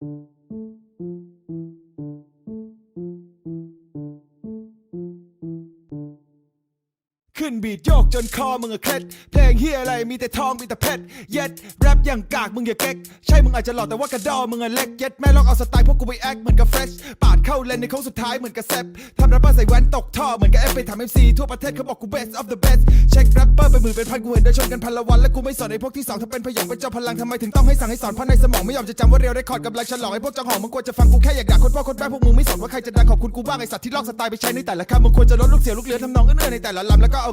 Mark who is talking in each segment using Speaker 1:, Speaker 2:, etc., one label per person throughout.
Speaker 1: Thank you. นบีดโยกจนคอมึงอะเคล็ดเพลงเฮียอะไรมีแต่ทองมีแต่เพชรเย็ดแรปอย่างกากมึงอย่าเก๊กใช่มึงอาจจะหล่อแต่ว่ากระดอมึงอะเล็กเย็ดแม่ลองเอาสไตล์พวกกูไปแอคเหมือนกับเฟรชปาดเข้าเลนในโค้งสุดท้ายเหมือนกับแซปทำแรปเปอร์ใส่แว่นตกท่อเหมือนกับเอฟไปทำเอฟซีทั่วประเทศเขาบอกกู best of the best เช็คแรปเปอร์เป็นหมื่นเป็นพันกูเห็นเดินชนกันพันละวันและกูไม่สอนไอ้พวกที่สองถ้าเป็นพยองเป็นเจ้าพลังทำไมถึงต้องให้สั่งให้สอนเพราะในสมองไม่ยอมจะจำว่าเรียวได้คอร์ดกำลังฉลองไอ้พวกจังหองมึงควรจะฟังกูแค่อยากด่าคนพ่อคนแม่พวกมึงไม่สนว่าใครจะดังขอบคุณกูบ้างไอ้สัตว์ที่ลอกสไตล์ไปใช้ในแต่ละคำมึงควรจะลดลูกเสียลูกเลือทำนองเอื้อในแต่ละลำแล้วก็เอา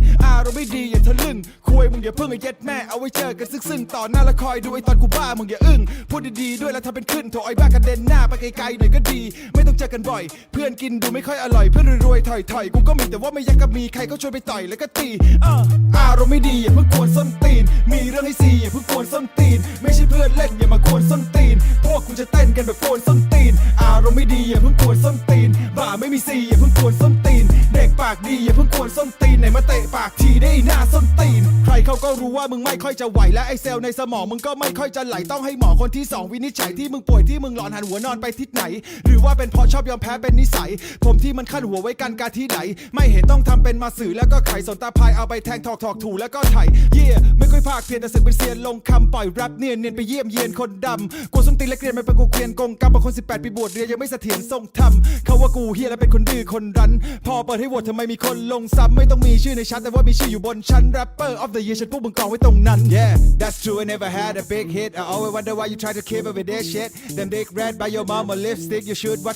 Speaker 1: อารมณ์ไม่ดีอย่าทะลึ่งคุยมึงอย่าเพิ่งไอ้เย็ดแม่เอาไว้เจอกันซึ่งๆต่อหน้าและคอยดูไอ้ตอนกูบ้ามึงอย่าอึ้งพูดดีๆด้วยแล้วถ้าเป็นขึ้นโถไอ้บ้ากระเด็นหน้าไปไกลๆหน่อยก็ดี ไม่ต้องเจอกันบ่อย เพื่อนกินดูไม่ค่อยอร่อยเพื่อนรวยๆถอยๆกูก็มีแต่ว่าไม่อยากจะมีใครก็ชวนไปต่อยแล้วก็ตีเอออารมณ์ไม่ดีอย่าเพิ่งกวนส้นตีน มีเรื่องให้ซีอย่าเพิ่งกวนส้นตีน ไม่ใช่เพื่อนเล่นอย่ามากวนส้นตีน พวกกูจะเต้นกันแบบกวนส้นตีนารมณ์ไม่ดีอย่าเพิ่งกวนส้นตีน บ่าไม่มีซีอย่าเพิ่งกวนส้นตีน เด็กปากดีอย่าเพิ่งกวนส้นตีนไหนมาเตะปากทีได้หน้าส้นตีน ใครเขาก็รู้ว่ามึงไม่ค่อยจะไหวและไอเซลในสมองมึงก็ไม่ค่อยจะไหลต้องให้หมอคนที่สองวินิจฉัยที่มึงป่วยที่มึงหลอนหันหัวนอนไปทิศไหน หรือว่าเป็นเพราะชอบยอมแพ้เป็นนิสัย ผมที่มันขั้นหัวไว้กันการที่ไหน ไม่เห็นต้องทำเป็นมาสื่อแล้วก็ไขสนตาพายเอาไปแทงถอกถอกถูแล้วก็ไถเย่ไม่ค่อยภาคเพียนแต่สึกเป็นเซียนลงคำปล่อยแรปเนียนเนียนไปเยี่ยมเยียนคนดำกูส้นตีนและเกรียนไม่เป็นกูเกรียนกงกรรมบางคน18ปีบวชเรียนยังไม่เสถียรทรงธรรมเขาว่ากูเฮียและเป็นคนดื้อคนรั้นพอเปิดให้โหวตทำไมมีคนลงซ้ำไม่ต้องมีชื่อในชั้นแต่ว่ามีชื่ออยู่บนชั้น rapper of the year ฉันพวกมึงกองไว้ตรงนั้น yeah that's true I never had a big hit I always wonder why you try to keep up with that shit them dick red by your mama lipstick you should watch